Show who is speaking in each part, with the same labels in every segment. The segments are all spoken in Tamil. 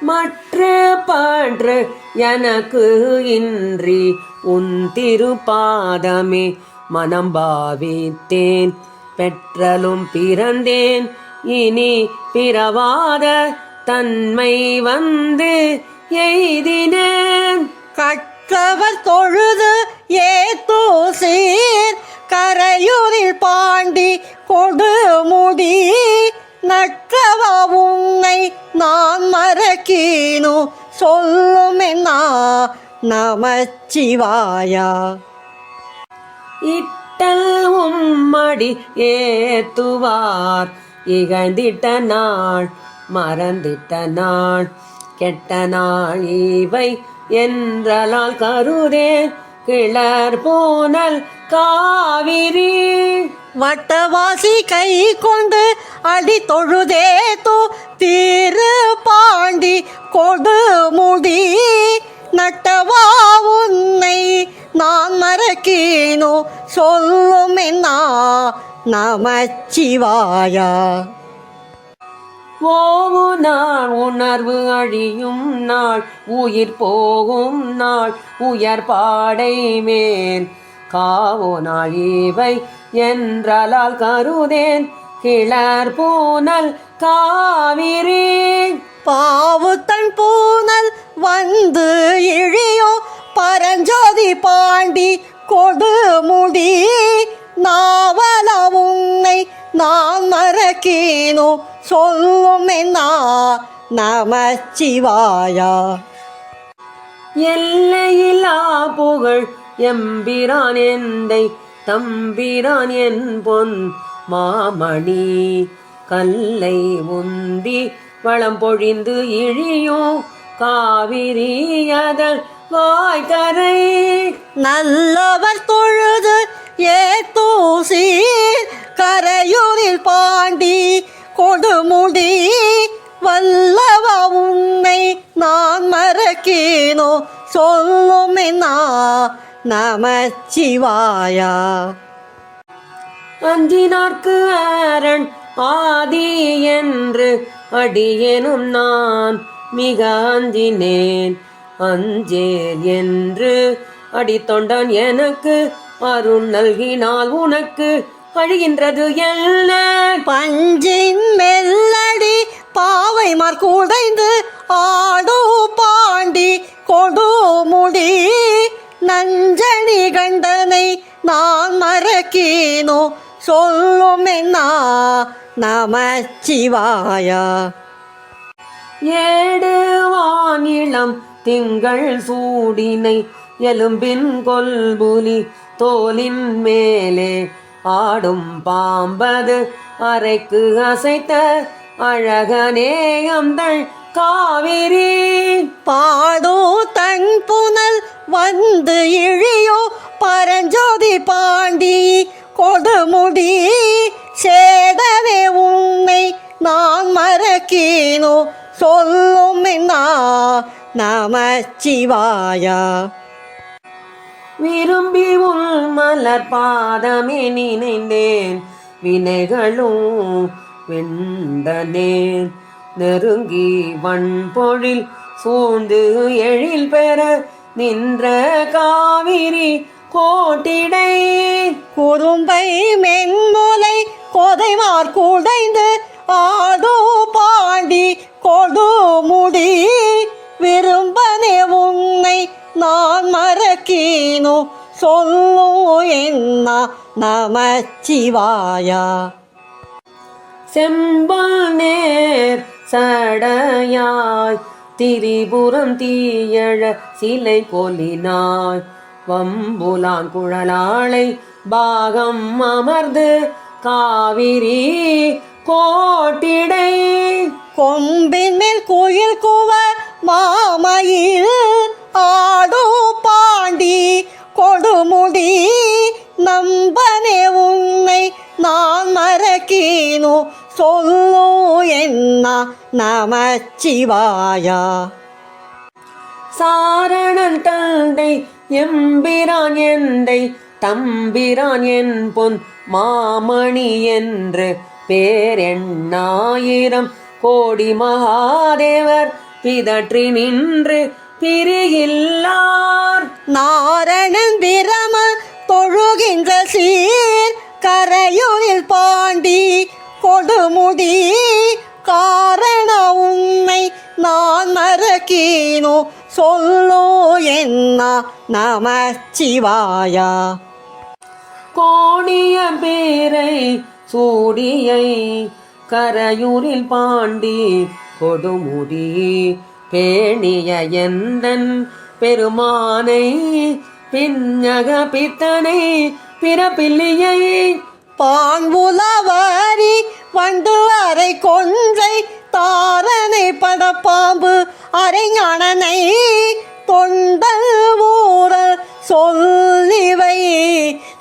Speaker 1: மற்ற பற்று எனக்கு இன்றி உன் திருப்பாதமே மனம் பாவித்தேன் பெற்றலும் பிறந்தேன். இனி பிறவாத தன்மை வந்து எய்தினேன்.
Speaker 2: கற்றவர் தொழுது ஏத்தோ சீர் கரையூரில் பாண்டி கொடு முடி நற்றவா உன்னை நான் மறக்கீனு? சொல்லும் என்ன நமச்சிவாயா.
Speaker 1: இட்டல் உம்மடி ஏத்துவார். இகழ்ந்திட்ட நாள் மறந்திட்ட நாள். கெட்ட நாள் இவை என்றலால் கருதேன் கிளர் போனல் காவிரி.
Speaker 2: வட்டவாசி கை கொண்டு அடி தொழுதே தொழுதேத்தோ திரு பாண்டி கொடுமுடி. நட்டவா உன்னை நான் மறக்கீனோ சொல்லும் என்ன நமச்சிவாயா.
Speaker 1: போவு நாள் உணர்வு அழியும் நாள் உயிர் போகும் நாள் உயர் பாடை மேல். காவோ நாள் இவை என்றலால் கருதேன். கிளர் பூனல் காவிரி.
Speaker 2: பாவு தன் பூனல் வந்து இழியோ பரஞ்சோதி பாண்டி கொடு முடி. நாவல உன்னை நான் மறக்கீனோ சொல்லும் நமச்சிவாயா.
Speaker 1: எல்லையில்லா புகழ் எம்பிரான் எந்தை தம்பிரான் என் பொன். மாமணி கல்லை உந்தி வளம் பொழிந்து இழியும் காவிரி வாய்கரை
Speaker 2: நல்லவர் தொழுது ஏ தூசி கரையூரில் பாண்டி கொடுமுடி வல்லவா உன்னை நான் மறக்கீனோ சொல்லுமே நான் நமச்சிவாயா.
Speaker 1: அஞ்சினார்க்கு அரண் ஆதி என்று அடியேனும் நான் மிக அஞ்சினேன். அஞ்சேல் என்று அடித்தொண்டான் எனக்கு அருள் நல்கினால் உனக்கு அழிகின்றது என்ன?
Speaker 2: பஞ்சின் மெல்லடி பாவை மார்க்குடைந்து ஆடோ பாண்டி கொடு முடி. நஞ்சனி கண்டனை நான் மறக்கினோ சொல்லும் என்ன நமச்சிவாயா
Speaker 1: ஏடு வானிளம் திங்கள் சூடினை எலும்பின் கொல்புலி தோலின் மேலே ஆடும் பாம்பது அரைக்கு அசைத்த அழகனே அந்தள் காவிரி.
Speaker 2: பாடோ தன் புனல் வந்து இழியோ மறக்கீனோ சொல்லும் என்ன நமச்சிவாயா
Speaker 1: விரும்பி உள் மலர் பாதமே நினைந்தேன் வினைகளும் வெண்டனேன் நெருங்கி வன்பொழில் சூழ்ந்து எழில் பெற நின்ற காவிரி கோட்டிடை.
Speaker 2: குறும்பை மென்முலை கொதைமார் குடைந்து ஆடோ சொல்லு என்ன நமச்சிவாயா?
Speaker 1: செம்பானேர் சடையாய் திரிபுரம் தீயழ சிலை கொலினாய் வம்புலான் குழலாளை பாகம் அமர்ந்து காவிரி கோட்டிடை.
Speaker 2: கொம்பின் மேல் கோயில் குவ மாமையில் மறக்கீனோ சொல்லு என்ன நமச்சிவாயா?
Speaker 1: சாரணன் தந்தை எம்பிரான் எந்தை தம்பிரான் என் பொன் மாமணி என்று பேரெண்ணாயிரம் கோடி மகாதேவர் பிதற்றி நின்று பிரியில்லார்
Speaker 2: நாரணன் பிரம தொழுகின்ற சீர் கரையூரில் பாண்டி கொடுமுடி காரண உன்னை நான் மறக்கீனோ? சொல்லோ என்ன நமச்சிவாயா?
Speaker 1: கோணிய பேரை சூடியை கரையூரில் பாண்டி கொடுமுடி பேணிய எந்தன் பெருமானை பின்னக பித்தனை பிறப்பில்லையை
Speaker 2: பான்புலவாரி வண்டு அரை கொன்றை தாரனை படப்பாம்பு அரைஞானனை தொண்டல் ஊரல் சொல்லிவை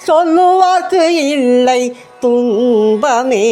Speaker 2: சொல்லுவார்க்கு இல்லை துன்பமே.